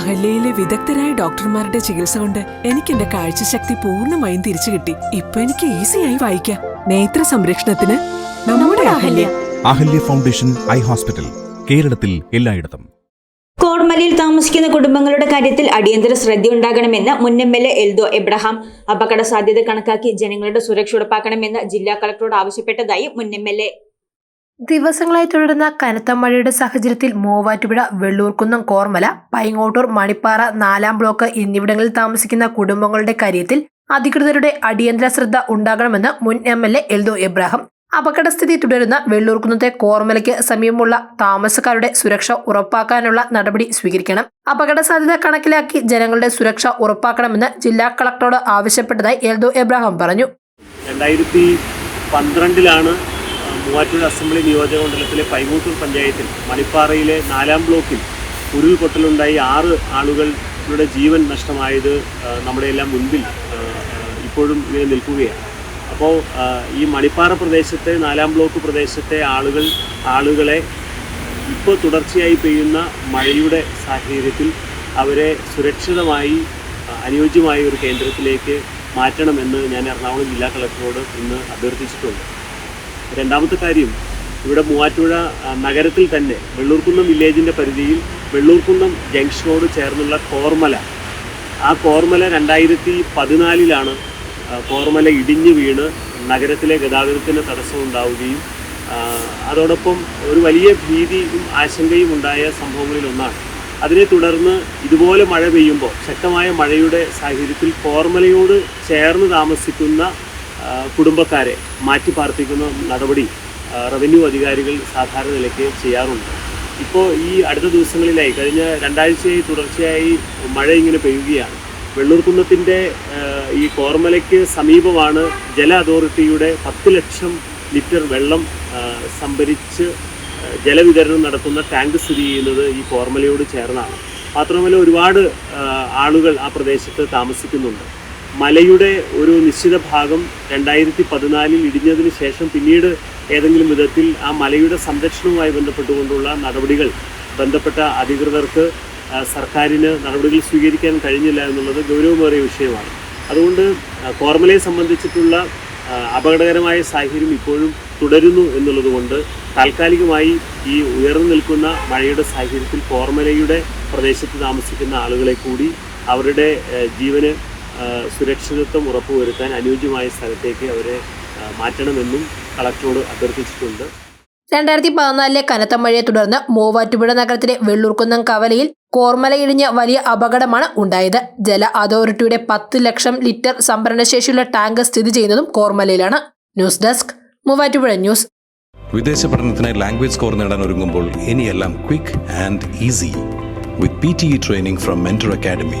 അഹല്യയിലെ വിദഗ്ധരായ ഡോക്ടർമാരുടെ ചികിത്സ കൊണ്ട് എനിക്ക് എന്റെ കാഴ്ചശക്തി പൂർണമായും തിരിച്ചു കിട്ടി. ഇപ്പൊ എനിക്ക് ഈസിയായി വായിക്കാം. നേത്ര സംരക്ഷണത്തിന് നമ്മുടെ Ahalya. Ahalya. Foundation eye hospital കേരളത്തിൽ എല്ലായിടത്തും. കോർമലയിൽ താമസിക്കുന്ന കുടുംബങ്ങളുടെ കാര്യത്തിൽ അടിയന്തര ശ്രദ്ധയുണ്ടാകണമെന്ന് മുൻ M L A Eldho Abraham അപകട സാധ്യത കണക്കാക്കി ജനങ്ങളുടെ സുരക്ഷ ഉറപ്പാക്കണമെന്ന് ജില്ലാ കളക്ടറോട് ആവശ്യപ്പെട്ടതായി മുൻ എം എൽ എ ദിവസങ്ങളായി തുടരുന്ന കനത്ത മഴയുടെ സാഹചര്യത്തിൽ മൂവാറ്റുപുഴ വെള്ളൂർക്കുന്നം കോർമല പൈങ്ങോട്ടൂർ മണിപ്പാറ നാലാം ബ്ലോക്ക് എന്നിവിടങ്ങളിൽ താമസിക്കുന്ന കുടുംബങ്ങളുടെ കാര്യത്തിൽ അധികൃതരുടെ അടിയന്തര ശ്രദ്ധ ഉണ്ടാകണമെന്ന് മുൻ M L A Eldho Abraham. അപകടസ്ഥിതി തുടരുന്ന വെള്ളൂർക്കുന്നത്തെ കോർമലയ്ക്ക് സമീപമുള്ള താമസക്കാരുടെ സുരക്ഷ ഉറപ്പാക്കാനുള്ള നടപടി സ്വീകരിക്കണം. അപകട സാധ്യത കണക്കിലാക്കി ജനങ്ങളുടെ സുരക്ഷ ഉറപ്പാക്കണമെന്ന് ജില്ലാ കളക്ടറോട് ആവശ്യപ്പെട്ടതായി എൽദോ എബ്രാഹിം പറഞ്ഞു. രണ്ടായിരത്തി പന്ത്രണ്ടിലാണ് മൂവാറ്റുപുഴ അസംബ്ലി നിയോജക മണ്ഡലത്തിലെ പൈങ്ങൂട്ടൂർ പഞ്ചായത്തിൽ മണിപ്പാറയിലെ നാലാം ബ്ലോക്കിൽ ഉരുൾപൊട്ടലുണ്ടായി ആറ് ആളുകളുടെ ജീവൻ നഷ്ടമായത് നമ്മുടെ എല്ലാം മുൻപിൽ ഇപ്പോഴും ഇങ്ങനെ നിൽക്കുകയാണ്. അപ്പോൾ ഈ മണിപ്പാറ പ്രദേശത്തെ നാലാം ബ്ലോക്ക് പ്രദേശത്തെ ആളുകൾ ആളുകളെ ഇപ്പോൾ തുടർച്ചയായി പെയ്യുന്ന മഴയുടെ സാഹചര്യത്തിൽ അവരെ സുരക്ഷിതമായി അനുയോജ്യമായ ഒരു കേന്ദ്രത്തിലേക്ക് മാറ്റണമെന്ന് ഞാൻ എറണാകുളം ജില്ലാ കളക്ടറോട് ഇന്ന് അഭ്യർത്ഥിച്ചിട്ടുണ്ട്. രണ്ടാമത്തെ കാര്യം ഇവിടെ മൂവാറ്റുപുഴ നഗരത്തിൽ തന്നെ വെള്ളൂർക്കുന്നം വില്ലേജിന്റെ പരിധിയിൽ വെള്ളൂർക്കുന്നം ജംഗ്ഷനോട് ചേർന്നുള്ള കോർമല. ആ കോർമല രണ്ടായിരത്തി പതിനാലിലാണ് കോർമല ഇടിഞ്ഞു വീണ് നഗരത്തിലെ ഗതാഗതത്തിന് തടസ്സമുണ്ടാവുകയും അതോടൊപ്പം ഒരു വലിയ ഭീതിയും ആശങ്കയും ഉണ്ടായ സംഭവങ്ങളിൽ ഒന്നാണ്. അതിനെ തുടർന്ന് ഇതുപോലെ മഴ പെയ്യുമ്പോൾ ശക്തമായ മഴയുടെ സാഹചര്യത്തിൽ കോർമലയോട് ചേർന്ന് താമസിക്കുന്ന കുടുംബക്കാരെ മാറ്റി പാർപ്പിക്കുന്ന നടപടി റവന്യൂ അധികാരികൾ സാധാരണ നിലയ്ക്ക് ചെയ്യാറുണ്ട്. ഇപ്പോൾ ഈ അടുത്ത ദിവസങ്ങളിലായി കഴിഞ്ഞ രണ്ടാഴ്ചയായി തുടർച്ചയായി മഴ ഇങ്ങനെ പെയ്യുകയാണ്. വെള്ളൂർക്കുന്നത്തിന്റെ ഈ കോർമലയ്ക്ക് സമീപമാണ് ജല അതോറിറ്റിയുടെ പത്ത് ലക്ഷം ലിറ്റർ വെള്ളം സംഭരിച്ച് ജലവിതരണം നടത്തുന്ന ടാങ്ക് സ്ഥിതി ചെയ്യുന്നത് ഈ കോർമലയോട് ചേർന്നാണ്. മാത്രമല്ല ഒരുപാട് ആളുകൾ ആ പ്രദേശത്ത് താമസിക്കുന്നുണ്ട്. മലയുടെ ഒരു നിശ്ചിത ഭാഗം രണ്ടായിരത്തി പതിനാലിൽ ഇടിഞ്ഞതിന് ശേഷം പിന്നീട് ഏതെങ്കിലും വിധത്തിൽ ആ മലയുടെ സംരക്ഷണവുമായി ബന്ധപ്പെട്ടുകൊണ്ടുള്ള നടപടികൾ ബന്ധപ്പെട്ട അധികൃതർക്ക് സർക്കാരിന് നടപടികൾ സ്വീകരിക്കാൻ കഴിഞ്ഞില്ല എന്നുള്ളത് ഗൗരവമേറിയ വിഷയമാണ്. അതുകൊണ്ട് കോർമലയെ സംബന്ധിച്ചിട്ടുള്ള അപകടകരമായ സാഹചര്യം ഇപ്പോഴും തുടരുന്നു എന്നുള്ളതുകൊണ്ട് താൽക്കാലികമായി ഈ ഉയർന്നു നിൽക്കുന്ന മഴയുടെ സാഹചര്യത്തിൽ കോർമലയുടെ പ്രദേശത്ത് താമസിക്കുന്ന ആളുകളെ കൂടി അവരുടെ ജീവന് സുരക്ഷിതത്വം ഉറപ്പുവരുത്താൻ അനുയോജ്യമായ സ്ഥലത്തേക്ക് അവരെ മാറ്റണമെന്നും കളക്ടറോട് അഭ്യർത്ഥിച്ചിട്ടുണ്ട്. രണ്ടായിരത്തി പതിനാലിലെ കനത്ത മഴയെ തുടർന്ന് മൂവാറ്റുപുഴ നഗരത്തിലെ വെള്ളൂർക്കുന്നം കവലയിൽ കോർമല ഇടിഞ്ഞ് വലിയ അപകടമാണ് ഉണ്ടായത്. ജല അതോറിറ്റിയുടെ പത്ത് ലക്ഷം ലിറ്റർ സംഭരണശേഷിയുള്ള ടാങ്ക് സ്ഥിതി ചെയ്യുന്നതും കോർമലയിലാണ്. News desk Muvattupuzha news. വിദേശ പഠനത്തിന് ലാംഗ്വേജ് സ്കോർ നേടാൻ ഒരുങ്ങുമ്പോൾ ഇനിയെല്ലാം quick and easy. With P T E training from Mentor Academy